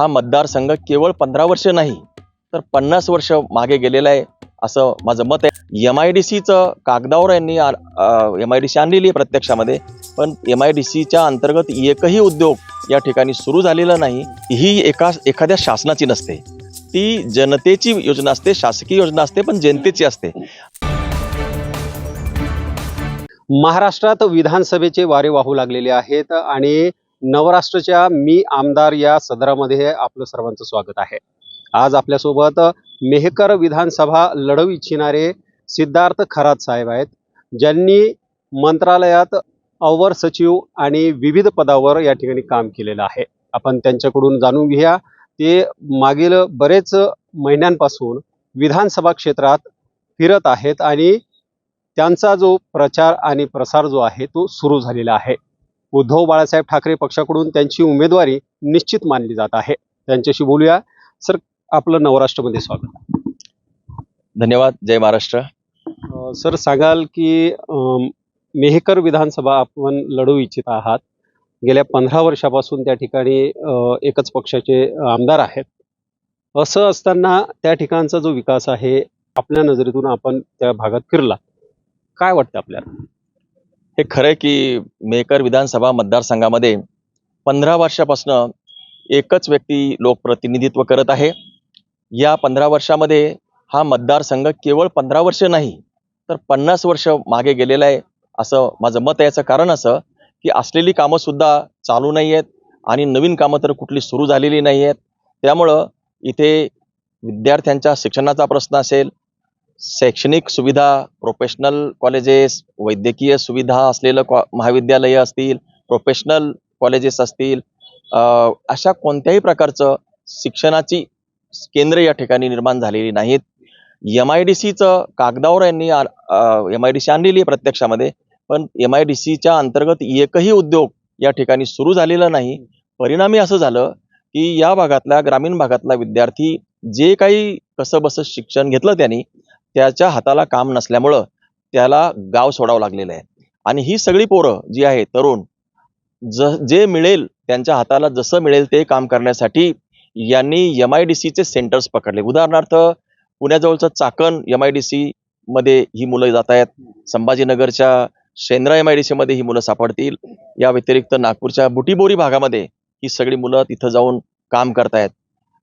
हा मतदारसंघ केवळ पंधरा वर्ष नाही तर पन्नास वर्ष मागे गेलेला आहे असं माझं मत आहे. एम आय डी सीचं कागदावर यांनी एम आय डी सी आणलेली आहे प्रत्यक्षामध्ये पण एम आय डी सीच्या अंतर्गत एकही उद्योग या ठिकाणी सुरू झालेला नाही ही एका एखाद्या शासनाची नसते. ती जनतेची योजना असते शासकीय योजना असते पण जनतेची असते. महाराष्ट्रात विधानसभेचे वारे वाहू लागलेले आहेत आणि नवराष्ट्रच्या मी आमदार या सदरामध्ये आपलं सर्वांचं स्वागत आहे. आज आपल्यासोबत मेहकर विधानसभा लढवू इच्छिणारे सिद्धार्थ खरात साहेब आहेत. ज्यांनी मंत्रालयात अवर सचिव आणि विविध पदावर या ठिकाणी काम केलेलं आहे. आपण त्यांच्याकडून जाणून घेऊया. ते मागील बरेच महिन्यांपासून विधानसभा क्षेत्रात फिरत आहेत आणि त्यांचा जो प्रचार आणि प्रसार जो आहे तो सुरू झालेला आहे. उद्धव बाळासाहेब ठाकरे पक्षाकडून त्यांची उमेदवारी निश्चित मानली जात आहे. त्यांच्याशी बोलूया. सर आपलं नवराष्ट्रमध्ये स्वागत. धन्यवाद. जय महाराष्ट्र. अं, सर सांगाल की अं, मेहकर विधानसभा आपण लढवू इच्छित आहात. गेल्या पंधरा वर्षापासून त्या ठिकाणी अं, एकच पक्षाचे आमदार आहेत. असं असताना त्या ठिकाणचा जो विकास आहे आपल्या नजरेतून आपण त्या भागात फिरला काय वाटतं आपल्याला? हे खरं की मेकर विधानसभा मतदारसंघामध्ये पंधरा वर्षापासून एकच व्यक्ती लोकप्रतिनिधित्व करत आहे. या पंधरा वर्षामध्ये हा मतदारसंघ केवळ पंधरा वर्ष नाही तर पन्नास वर्ष मागे गेलेला आहे असं माझं मत आहे. याचं कारण असं की असलेली कामं सुद्धा चालू नाही आहेत आणि नवीन कामं तर कुठली सुरू झालेली नाही आहेत. त्यामुळं इथे विद्यार्थ्यांच्या शिक्षणाचा प्रश्न असेल शैक्षणिक सुविधा प्रोफेशनल कॉलेजेस वैद्यकीय सुविधा असलेलं कॉ महाविद्यालय असतील प्रोफेशनल कॉलेजेस असतील अशा कोणत्याही प्रकारचं शिक्षणाची केंद्र या ठिकाणी निर्माण झालेली नाहीत. एम आय डी सीचं कागदावर यांनी एम आय डी सी आणलेली आहे प्रत्यक्षामध्ये पण एम आय डी सीच्या अंतर्गत एकही उद्योग या ठिकाणी सुरू झालेला नाही. परिणामी असं झालं की या भागातल्या ग्रामीण भागातला विद्यार्थी जे काही कसं बसं शिक्षण घेतलं त्यांनी त्याच्या हाताला काम नसल्यामुळं त्याला गाव सोडावं लागलेलं आहे. आणि ही सगळी पोरं जी आहे तरुण ज जे मिळेल त्यांच्या हाताला जसं मिळेल ते काम करण्यासाठी यांनी एम आय डी सीचे सेंटर्स पकडले. उदाहरणार्थ पुण्याजवळचं Chakan M I D C मध्ये ही मुलं जात आहेत. संभाजीनगरच्या शेंद्रा एम आय डी सीमध्ये ही मुलं सापडतील. या व्यतिरिक्त नागपूरच्या बुटीबोरी भागामध्ये ही सगळी मुलं तिथं जाऊन काम करतायत.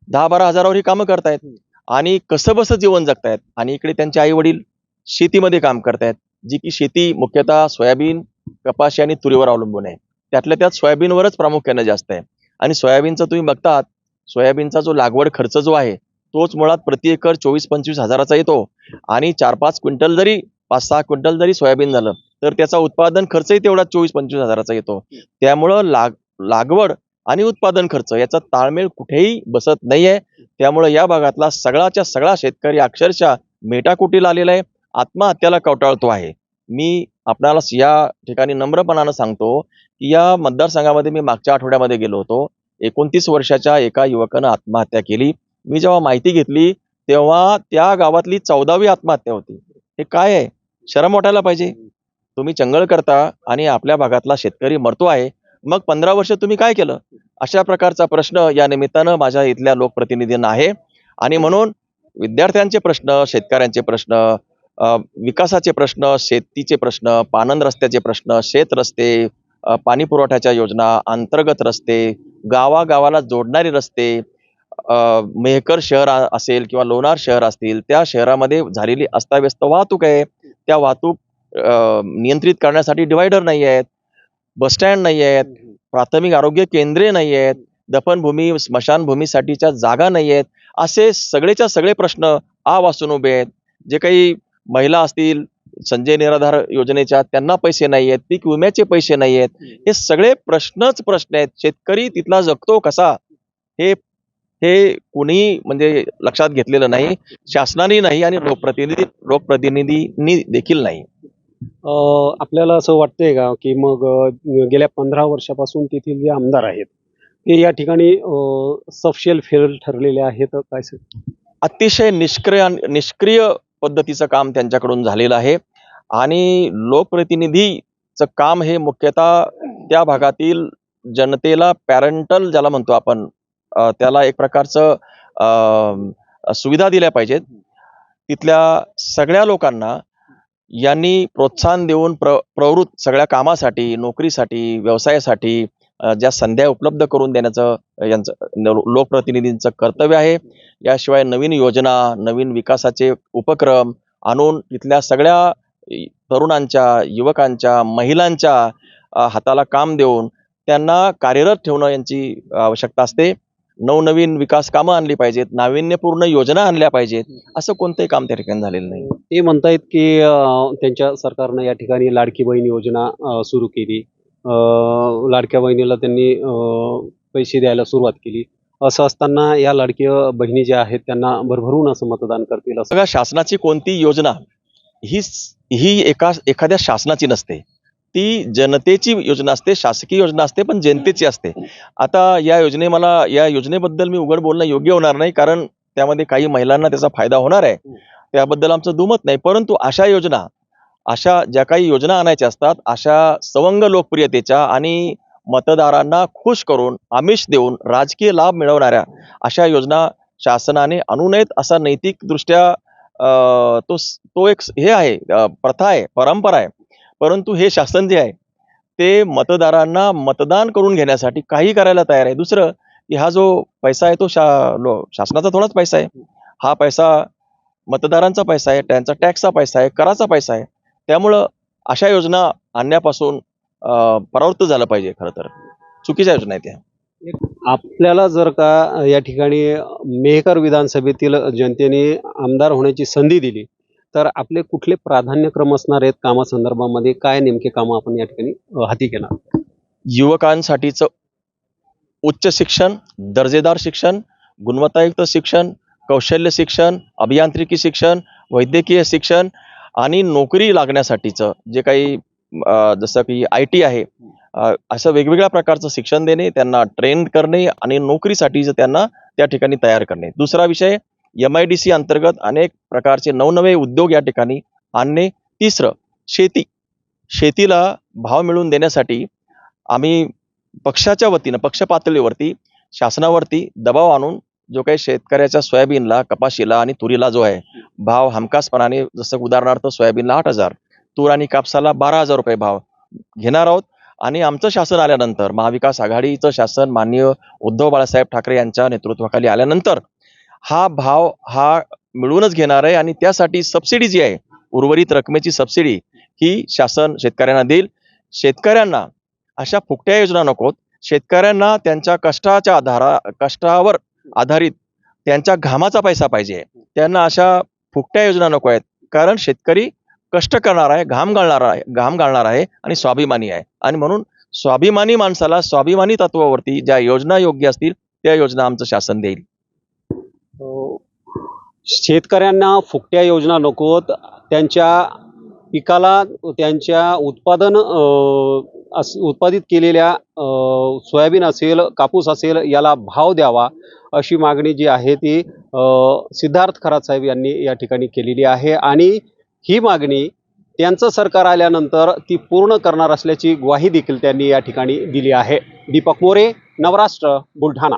दहा बारा हजारावर ही कामं करतायत. आणि कसंबसं जीवन जगतायत. आणि इकडे त्यांचे आई वडील शेतीमध्ये काम करतायत जी की शेती मुख्यतः सोयाबीन कपाशी आणि तुरीवर अवलंबून आहे. त्यातल्या त्यात सोयाबीनवरच प्रामुख्याने जास्त आहे. आणि सोयाबीनचा तुम्ही बघतात सोयाबीनचा जो लागवड खर्च जो आहे तोच मुळात प्रति एकर चोवीस पंचवीस हजाराचा येतो. आणि चार पाच क्विंटल जरी पाच सहा क्विंटल जरी सोयाबीन झालं तर त्याचा उत्पादन खर्चही तेवढा चोवीस पंचवीस हजाराचा येतो. त्यामुळं लाग लागवड आणि उत्पादन खर्च. याचा ताळमेळ कुठेही बसत नाहीये. त्यामुळे या भागातला सगळाच्या सगळा शेतकरी अक्षरशः मेटाकुटीला आलेला आहे. आत्महत्याला कवटाळतो आहे. मी आपणाला या ठिकाणी नम्रपणानं सांगतो की या मतदारसंघामध्ये मी मागच्या आठवड्यामध्ये गेलो होतो. एकोणतीस वर्षाच्या एका युवकानं आत्महत्या केली. मी जेव्हा माहिती घेतली तेव्हा त्या गावातली चौदावी आत्महत्या होती. हे काय आहे? शरम वाटायला पाहिजे. तुम्ही चंगळ करता आणि आपल्या भागातला शेतकरी मरतो आहे. मग पंधरा वर्ष तुम्ही काय केलं? अशा प्रकारचा प्रश्न या निमित्तानं माझ्या इथल्या लोकप्रतिनिधींना आहे. आणि म्हणून विद्यार्थ्यांचे प्रश्न शेतकऱ्यांचे प्रश्न विकासाचे प्रश्न शेतीचे प्रश्न पाणंद रस्त्याचे प्रश्न शेत रस्ते पाणी पुरवठ्याच्या योजना अंतर्गत रस्ते गावागावाला जोडणारे रस्ते अ, मेहकर शहर असेल किंवा लोणार शहर असतील त्या शहरामध्ये झालेली अस्ताव्यस्त वाहतूक आहे. त्या वाहतूक नियंत्रित करण्यासाठी डिवायडर नाही आहेत. बसस्टँड नाही आहेत प्राथमिक आरोग्य केंद्रे नाही आहेत दफनभूमी स्मशानभूमीसाठीच्या जागा नाही आहेत असे सगळेच्या सगळे प्रश्न आ वासून उभे आहेत. जे काही महिला असतील संजय निराधार योजनेच्या त्यांना पैसे नाही आहेत पीक विम्याचे पैसे नाही आहेत. हे सगळे प्रश्नच प्रश्न आहेत. शेतकरी तिथला जगतो कसा? हे हे कुणीही म्हणजे लक्षात घेतलेलं नाही. शासनाने नाही आणि लोकप्रतिनिधी लोकप्रतिनिधींनी देखील नाही. आपल्याला असं वाटतंय का की मग गेल्या पंधरा वर्षापासून तेथील जे आमदार आहेत ते या ठिकाणी सफशियल फेल ठरलेले आहेत काय सर? अतिशय निष्क्रिय निष्क्रिय पद्धतीचं काम त्यांच्याकडून झालेलं आहे. आणि लोकप्रतिनिधीचं काम हे मुख्यतः त्या भागातील जनतेला पॅरेंटल ज्याला म्हणतो आपण त्याला एक प्रकारचं सुविधा दिल्या पाहिजेत. तिथल्या सगळ्या लोकांना यांनी प्रोत्साहन देऊन प्र प्रवृत्त सगळ्या कामासाठी नोकरीसाठी व्यवसायासाठी ज्या संध्या उपलब्ध करून देण्याचं यांचं लोकप्रतिनिधींचं कर्तव्य आहे. याशिवाय नवीन योजना नवीन विकासाचे उपक्रम आणून तिथल्या सगळ्या तरुणांच्या युवकांच्या महिलांच्या हाताला काम देऊन त्यांना कार्यरत ठेवणं यांची आवश्यकता असते. नवनवीन विकास कामं आणली पाहिजेत नाविन्यपूर्ण योजना आणल्या पाहिजेत असं कोणतंही काम त्या ठिकाणी झालेलं नाही. ते म्हणतायत की त्यांच्या सरकारनं या ठिकाणी लाडकी बहीण योजना सुरू केली. अं, लाडक्या बहिणीला त्यांनी पैसे द्यायला सुरुवात केली. असं असताना या लाडक्या बहिणी ज्या आहेत त्यांना भरभरून असं मतदान करतील असं बघा शासनाची कोणती योजना ही ही एका एखाद्या शासनाची नसते. ती जनतेची योजना असते शासकीय योजना असते पण जनतेची असते. आता या योजने मला या योजनेबद्दल मी उघड बोलणं योग्य होणार नाही कारण त्यामध्ये काही महिलांना त्याचा फायदा होणार आहे. त्याबद्दल आमचं दुमत नाही. परंतु अशा योजना अशा ज्या काही योजना आणायच्या असतात अशा सवंग लोकप्रियतेच्या आणि मतदारांना खुश करून आमिष देऊन राजकीय लाभ मिळवणाऱ्या अशा योजना शासनाने आणू नयेत असा नैतिकदृष्ट्या अ, तो तो एक हे आहे प्रथा आहे परंपरा आहे. परंतु हे शासन जे आहे ते मतदारांना मतदान करून घेण्यासाठी काही करायला तयार आहे. दुसरं की हा जो पैसा आहे तो शा लो- शासनाचा थोडाच पैसा आहे. हा पैसा मतदारांचा पैसा आहे त्यांचा टॅक्सचा पैसा आहे कराचा पैसा आहे. त्यामुळं अशा योजना आणण्यापासून परावृत्त झालं पाहिजे खरं तर. चुकीच्या योजना आहेत त्या. आपल्याला जर का या ठिकाणी मेहकर विधानसभेतील जनतेने आमदार होण्याची संधी दिली तर आपले कुठले प्राधान्यक्रम असणार आहेत कामासंदर्भामध्ये? काय नेमके कामं आपण या ठिकाणी हाती घेणार? युवकांसाठीचं उच्च शिक्षण दर्जेदार शिक्षण गुणवत्तायुक्त शिक्षण कौशल्य शिक्षण अभियांत्रिकी शिक्षण वैद्यकीय शिक्षण आणि नोकरी लागण्यासाठीचं जे काही जसं की आय टी आहे असं वेगवेगळ्या प्रकारचं शिक्षण देणे त्यांना ट्रेन करणे आणि नोकरीसाठीचं त्यांना त्या ठिकाणी तयार करणे. दुसरा विषय एम आय डी सी अंतर्गत अनेक प्रकारचे नवनवे उद्योग या ठिकाणी आणणे तिसरं शेती. शेतीला भाव मिळवून देण्यासाठी आम्ही पक्षाच्या वतीनं पक्ष पातळीवरती शासनावरती दबाव आणून जो काही शेतकऱ्याच्या सोयाबीनला कपाशीला आणि तुरीला जो आहे भाव हमखासपणाने जसं उदाहरणार्थ सोयाबीनला आठ हजार तूर आणि कापसाला बारा हजार रुपये भाव घेणार आहोत. आणि आमचं शासन आल्यानंतर महाविकास आघाडीचं शासन माननीय उद्धव बाळासाहेब ठाकरे यांच्या नेतृत्वाखाली आल्यानंतर हा भाव हा मिळूनच घेणार आहे आणि त्यासाठी सबसिडी जी आहे उर्वरित रकमेची सबसिडी ही शासन शेतकऱ्यांना देईल. शेतकऱ्यांना अशा फुकट्या योजना नकोत. शेतकऱ्यांना त्यांच्या कष्टाच्या आधारा कष्टावर आधारित त्यांच्या घामाचा पैसा पाहिजे. त्यांना अशा फुकट्या योजना नको आहेत. कारण शेतकरी कष्ट करणार आहे घाम घालणार आहे घाम घालणार आहे आणि स्वाभिमानी आहे. आणि म्हणून स्वाभिमानी माणसाला स्वाभिमानी तत्वावरती ज्या योजना योग्य असतील त्या योजना आमचं शासन देईल. शेतकऱ्यांना फुकट्या योजना नकोत त्यांच्या पिकाला त्यांच्या उत्पादन अस- उत्पादित केलेल्या सोयाबीन असेल कापूस असेल याला भाव द्यावा अशी मागणी जी आहे ती सिद्धार्थ खरात साहेब यांनी या ठिकाणी केलेली आहे. आणि ही मागणी त्यांचं सरकार आल्यानंतर ती पूर्ण करणार असल्याची ग्वाही देखील त्यांनी या ठिकाणी दिली आहे. दीपक मोरे नवराष्ट्र बुलढाणा.